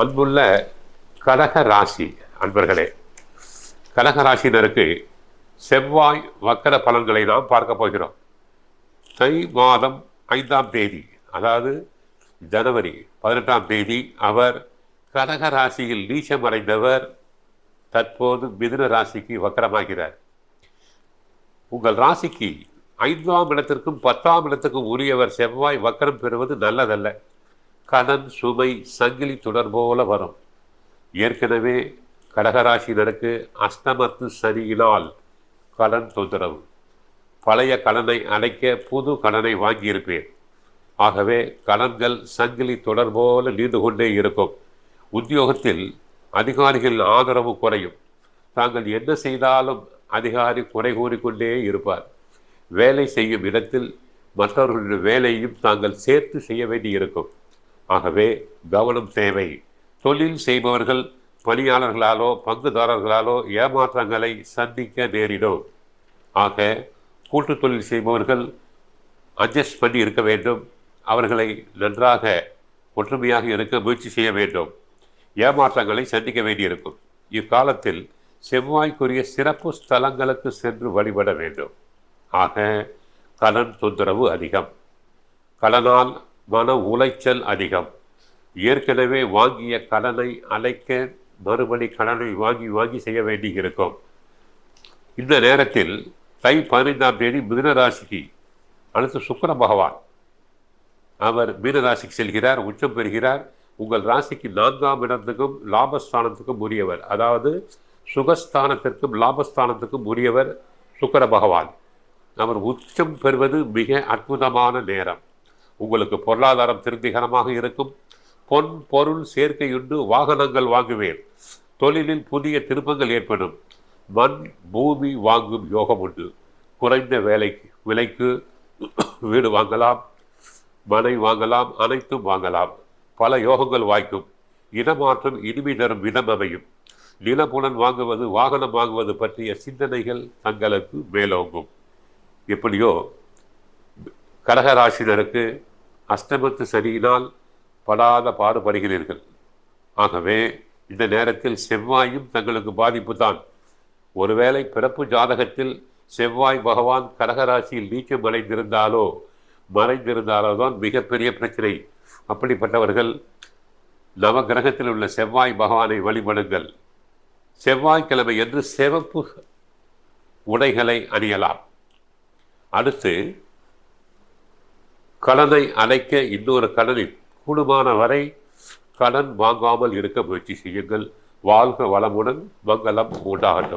அன்புள்ள கடக ராசி அன்பர்களே கடக ராசினருக்கு செவ்வாய் வக்கர பலன்களை நாம் பார்க்க போகிறோம். தை மாதம் ஐந்தாம் தேதி அதாவது ஜனவரி பதினெட்டாம் தேதி அவர் கடக ராசியில் நீச்சம் அடைந்தவர் தற்போது மிதுன ராசிக்கு வக்கரமாகிறார். உங்கள் ராசிக்கு ஐந்தாம் இடத்திற்கும் பத்தாம் இடத்துக்கும் உரியவர் செவ்வாய் வக்கரம் பெறுவது நல்லதல்ல. கடன் சுமை சங்கிலி தொடர் போல வரும். ஏற்கனவே கடகராசினருக்கு அஷ்டமத்து சனியினால் கடன் தொந்தரவு. பழைய கடனை அடைக்க புது கடனை வாங்கியிருப்பேன். ஆகவே கடன்கள் சங்கிலி தொடர் போல நீண்டு கொண்டே இருக்கும். உத்தியோகத்தில் அதிகாரிகள் ஆதரவு குறையும். தாங்கள் என்ன செய்தாலும் அதிகாரி குறை கூறிக்கொண்டே இருப்பார். வேலை செய்யும் இடத்தில் மற்றவர்களுடைய வேலையும் தாங்கள் சேர்த்து செய்ய வேண்டியிருக்கும். ஆகவே கவனம் தேவை. தொழில் செய்பவர்கள் பணியாளர்களாலோ பங்குதாரர்களாலோ ஏமாற்றங்களை சந்திக்க நேரிடும். ஆக கூட்டு தொழில் செய்பவர்கள் அட்ஜஸ்ட் பண்ணி இருக்க வேண்டும். அவர்களை நன்றாக ஒற்றுமையாக இருக்க முயற்சி செய்ய வேண்டும். ஏமாற்றங்களை சந்திக்க வேண்டியிருக்கும். இக்காலத்தில் செவ்வாய்க்குரிய சிறப்பு ஸ்தலங்களுக்கு சென்று வழிபட வேண்டும். ஆக கடன் தொந்தரவு அதிகம். கடனால் மன உளைச்சல் அதிகம். ஏற்கனவே வாங்கிய கடனை அழைக்க மறுபடி கடனை வாங்கி வாங்கி செய்ய வேண்டியிருக்கும். இந்த நேரத்தில் தை பதினைந்தாம் தேதி மிதனராசிக்கு அடுத்து சுக்கர பகவான். அவர் மீனராசிக்கு செல்கிறார் உச்சம் பெறுகிறார். உங்கள் ராசிக்கு நான்காம் இடத்துக்கும் லாபஸ்தானத்துக்கும் உரியவர். அதாவது சுகஸ்தானத்திற்கும் லாபஸ்தானத்துக்கும் உரியவர் சுக்கர பகவான். அவர் உச்சம் பெறுவது மிக அற்புதமான நேரம். உங்களுக்கு பொருளாதாரம் திருப்திகரமாக இருக்கும். பொன் பொருள் சேர்க்கையுண்டு வாகனங்கள் வாங்குவேன். தொழிலில் புதிய திருப்பங்கள் ஏற்படும். மண் பூமி வாங்கும் யோகம் உண்டு. குறைந்த வேலைக்கு விலைக்கு வீடு வாங்கலாம் மனை வாங்கலாம் அனைத்தும் வாங்கலாம். பல யோகங்கள் வாய்க்கும். இடமாற்றம் இனிமை தரும் இடம் அமையும். நிலப்புலன் வாங்குவது வாகனம் வாங்குவது பற்றிய சிந்தனைகள் தங்களுக்கு மேலோங்கும். எப்படியோ கடகராசினருக்கு அஷ்டமத்து சனியினால் படாத பாடுபடுகிறீர்கள். ஆகவே இந்த நேரத்தில் செவ்வாயும் தங்களுக்கு பாதிப்பு தான் ஒருவேளை பிறப்பு ஜாதகத்தில் செவ்வாய் பகவான் கடகராசியில் நீச்சம் அடைந்திருந்தாலோ மறைந்திருந்தாலோ தான் மிகப்பெரிய பிரச்சனை. அப்படிப்பட்டவர்கள் நவகிரகத்தில் உள்ள செவ்வாய் பகவானை வழிபடுங்கள். செவ்வாய்க்கிழமை என்று சிவப்பு உடைகளை அணியலாம். அடுத்து கடனை அடைக்க இன்னொரு கடனில் கூடுமான வரை கடன் வாங்காமல் இருக்க முயற்சி செய்யுங்கள். வாழ்க வளமுடன் மங்களம் உண்டாகட்டும்.